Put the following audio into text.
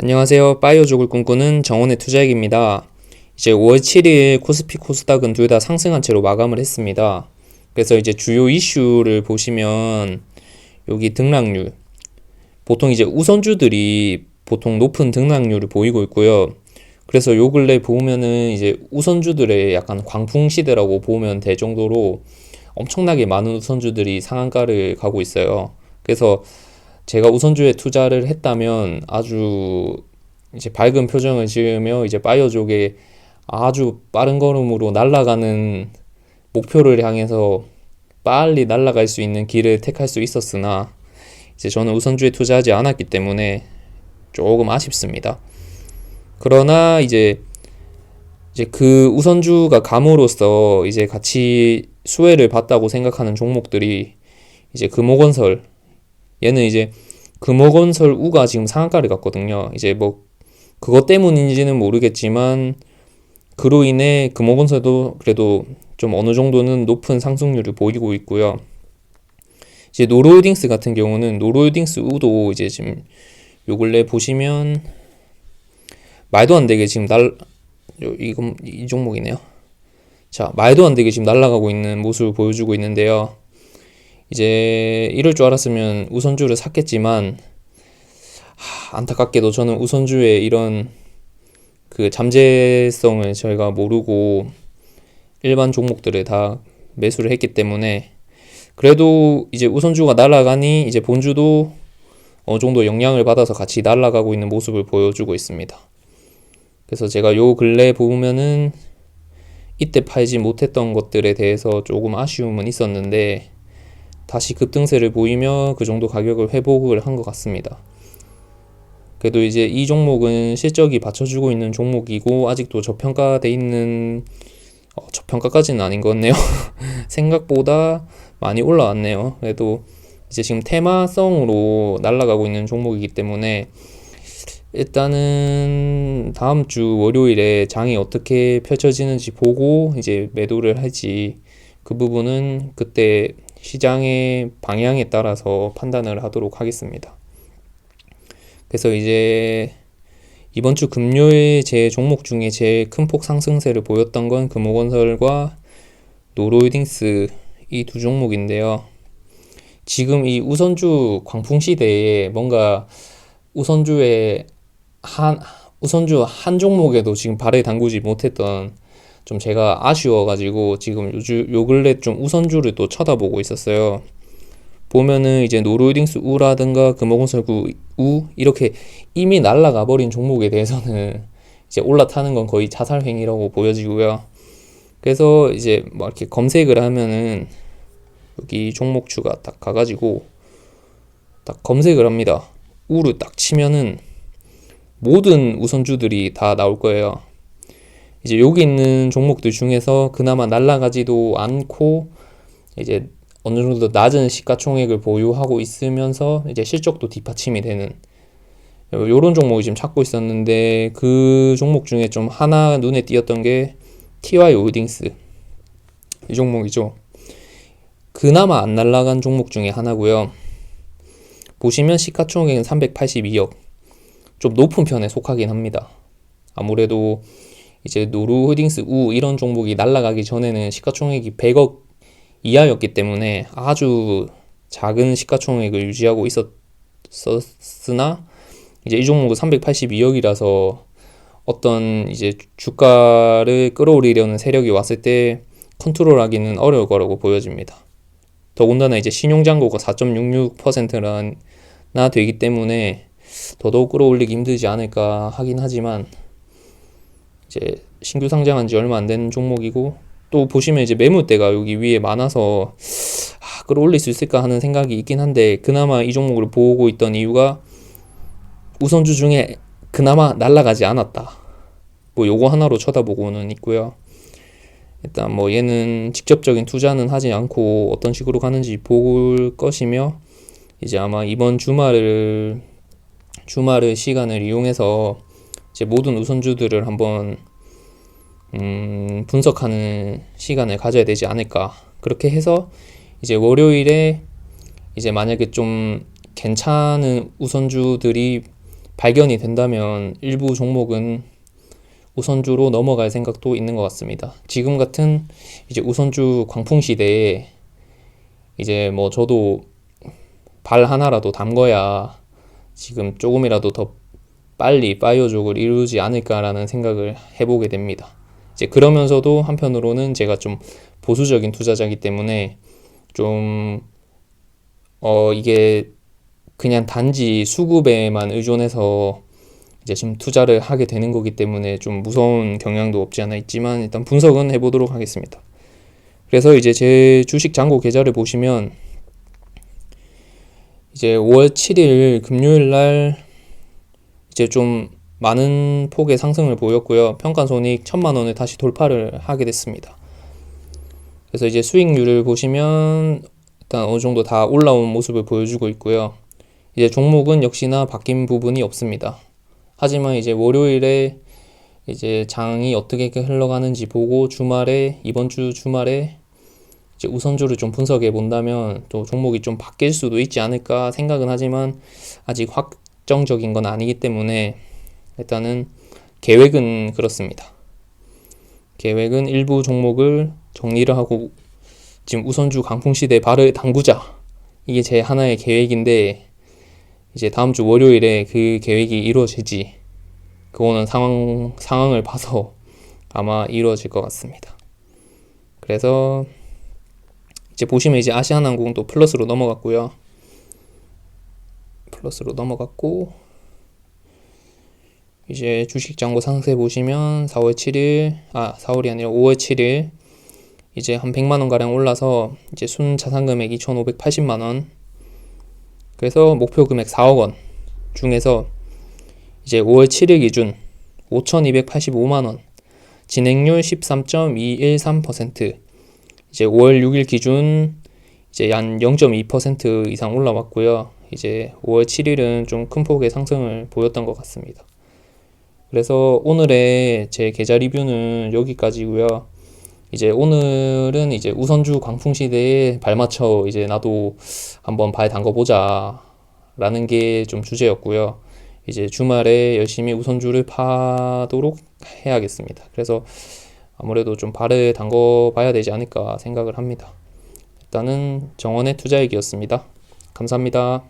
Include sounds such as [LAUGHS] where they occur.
안녕하세요. 바이오족을 꿈꾸는 정원의 투자액입니다. 이제 5월 7일 코스피 코스닥은 둘 다 상승한 채로 마감을 했습니다. 그래서 이제 주요 이슈를 보시면 여기 등락률 보통 이제 우선주들이 보통 높은 등락률을 보이고 있고요. 그래서 요 근래 보면은 이제 우선주들의 약간 광풍 시대라고 보면 될 정도로 엄청나게 많은 우선주들이 상한가를 가고 있어요. 그래서 제가 우선주에 투자를 했다면 아주 이제 밝은 표정을 지으며 이제 바이오족에 아주 빠른 걸음으로 날아가는 목표를 향해서 빨리 날아갈 수 있는 길을 택할 수 있었으나 이제 저는 우선주에 투자하지 않았기 때문에 조금 아쉽습니다. 그러나 이제 이제 그 우선주가 감으로써 이제 같이 수혜를 봤다고 생각하는 종목들이 이제 금호건설 얘는 이제 금호건설 우가 지금 상한가를 갔거든요. 이제 뭐 그것 때문인지는 모르겠지만 그로 인해 금호건설도 그래도 좀 어느 정도는 높은 상승률을 보이고 있고요. 이제 노르호딩스 같은 경우는 노르호딩스 우도 이제 지금 요 근래 보시면 말도 안 되게 지금 날 요, 이건 이 종목이네요. 자, 말도 안 되게 지금 날아가고 있는 모습을 보여주고 있는데요. 이제 이럴 줄 알았으면 우선주를 샀겠지만 하, 안타깝게도 저는 우선주의 이런 그 잠재성을 저희가 모르고 일반 종목들을 다 매수를 했기 때문에 그래도 이제 우선주가 날아가니 이제 본주도 어느 정도 영향을 받아서 같이 날아가고 있는 모습을 보여주고 있습니다. 그래서 제가 요 근래 보면은 이때 팔지 못했던 것들에 대해서 조금 아쉬움은 있었는데 다시 급등세를 보이며 그 정도 가격을 회복을 한 것 같습니다. 그래도 이제 이 종목은 실적이 받쳐주고 있는 종목이고 아직도 저평가돼 있는 어, 저평가까지는 아닌 것 같네요. [LAUGHS] 생각보다 많이 올라왔네요. 그래도 이제 지금 테마성으로 날아가고 있는 종목이기 때문에 일단은 다음 주 월요일에 장이 어떻게 펼쳐지는지 보고 이제 매도를 할지 그 부분은 그때 시장의 방향에 따라서 판단을 하도록 하겠습니다. 그래서 이제 이번 주 금요일 제 종목 중에 제일 큰 폭 상승세를 보였던 건 금호건설과 노로홀딩스 이 두 종목인데요. 지금 이 우선주 광풍 시대에 뭔가 우선주의 한 우선주 한 종목에도 지금 발을 담그지 못했던 좀 제가 아쉬워가지고 지금 요즘 요 근래 좀 우선주를 또 쳐다보고 있었어요. 보면은 이제 노르딩스 우라든가 금호건설구 우 이렇게 이미 날라가 버린 종목에 대해서는 [LAUGHS] 이제 올라타는 건 거의 자살 행위라고 보여지고요. 그래서 이제 뭐 이렇게 검색을 하면은 여기 종목추가 딱 가가지고 딱 검색을 합니다. 우를 딱 치면은 모든 우선주들이 다 나올 거예요. 이제 여기 있는 종목들 중에서 그나마 날라가지도 않고 이제 어느 정도 낮은 시가총액을 보유하고 있으면서 이제 실적도 뒷받침이 되는 요런 종목을 지금 찾고 있었는데 그 종목 중에 좀 하나 눈에 띄었던 게 TY 홀딩스 이 종목이죠. 그나마 안 날라간 종목 중에 하나고요. 보시면 시가총액은 382억. 좀 높은 편에 속하긴 합니다. 아무래도 이제 노루홀딩스 우 이런 종목이 날라가기 전에는 시가총액이 100억 이하였기 때문에 아주 작은 시가총액을 유지하고 있었으나 이제 이 종목은 382억이라서 어떤 이제 주가를 끌어올리려는 세력이 왔을 때 컨트롤하기는 어려울 거라고 보여집니다. 더군다나 이제 신용잔고가 4.66%나 되기 때문에 더더욱 끌어올리기 힘들지 않을까 하긴 하지만 이제 신규 상장한 지 얼마 안 된 종목이고 또 보시면 이제 매물대가 여기 위에 많아서 아, 끌어올릴 수 있을까 하는 생각이 있긴 한데 그나마 이 종목을 보고 있던 이유가 우선주 중에 그나마 날라가지 않았다. 뭐 요거 하나로 쳐다보고는 있고요. 일단 뭐 얘는 직접적인 투자는 하지 않고 어떤 식으로 가는지 볼 것이며 이제 아마 이번 주말을 주말의 시간을 이용해서 이제 모든 우선주들을 한번 음, 분석하는 시간을 가져야 되지 않을까. 그렇게 해서 이제 월요일에 이제 만약에 좀 괜찮은 우선주들이 발견이 된다면 일부 종목은 우선주로 넘어갈 생각도 있는 것 같습니다. 지금 같은 이제 우선주 광풍 시대에 이제 뭐 저도 발 하나라도 담궈야 지금 조금이라도 더 빨리 파이어족을 이루지 않을까라는 생각을 해보게 됩니다. 이제 그러면서도 한편으로는 제가 좀 보수적인 투자자이기 때문에 좀, 어, 이게 그냥 단지 수급에만 의존해서 이제 지금 투자를 하게 되는 거기 때문에 좀 무서운 경향도 없지 않아 있지만 일단 분석은 해보도록 하겠습니다. 그래서 이제 제 주식 잔고 계좌를 보시면 이제 5월 7일 금요일 날 이제 좀 많은 폭의 상승을 보였고요. 평가 손익 1000만 원을 다시 돌파를 하게 됐습니다. 그래서 이제 수익률을 보시면 일단 어느 정도 다 올라온 모습을 보여주고 있고요. 이제 종목은 역시나 바뀐 부분이 없습니다. 하지만 이제 월요일에 이제 장이 어떻게 흘러가는지 보고 주말에 이번 주 주말에 이제 우선주를 좀 분석해 본다면 또 종목이 좀 바뀔 수도 있지 않을까 생각은 하지만 아직 확 정적인 건 아니기 때문에 일단은 계획은 그렇습니다. 계획은 일부 종목을 정리를 하고 지금 우선주 강풍 시대에 발을 담그자 이게 제 하나의 계획인데 이제 다음 주 월요일에 그 계획이 이루어질지 그거는 상황 상황을 봐서 아마 이루어질 것 같습니다. 그래서 이제 보시면 이제 아시아나항공 또 플러스로 넘어갔고요. 플러스로 넘어갔고 이제 주식 잔고 상세 보시면 4월 7일 아 4월이 아니라 5월 7일 이제 한 100만 원 가량 올라서 이제 순 자산 금액 2,580만 원 그래서 목표 금액 4억 원 중에서 이제 5월 7일 기준 5,285만 원 진행률 13.213% 이제 5월 6일 기준 이제 한 0.2% 이상 올라왔고요. 이제 5월 7일은 좀 큰 폭의 상승을 보였던 것 같습니다. 그래서 오늘의 제 계좌 리뷰는 여기까지고요. 이제 오늘은 이제 우선주 광풍 시대에 발맞춰 이제 나도 한번 발 담궈 보자 라는 게 좀 주제였고요. 이제 주말에 열심히 우선주를 파도록 해야겠습니다. 그래서 아무래도 좀 발을 담궈 봐야 되지 않을까 생각을 합니다. 일단은 정원의 투자액이었습니다. 감사합니다.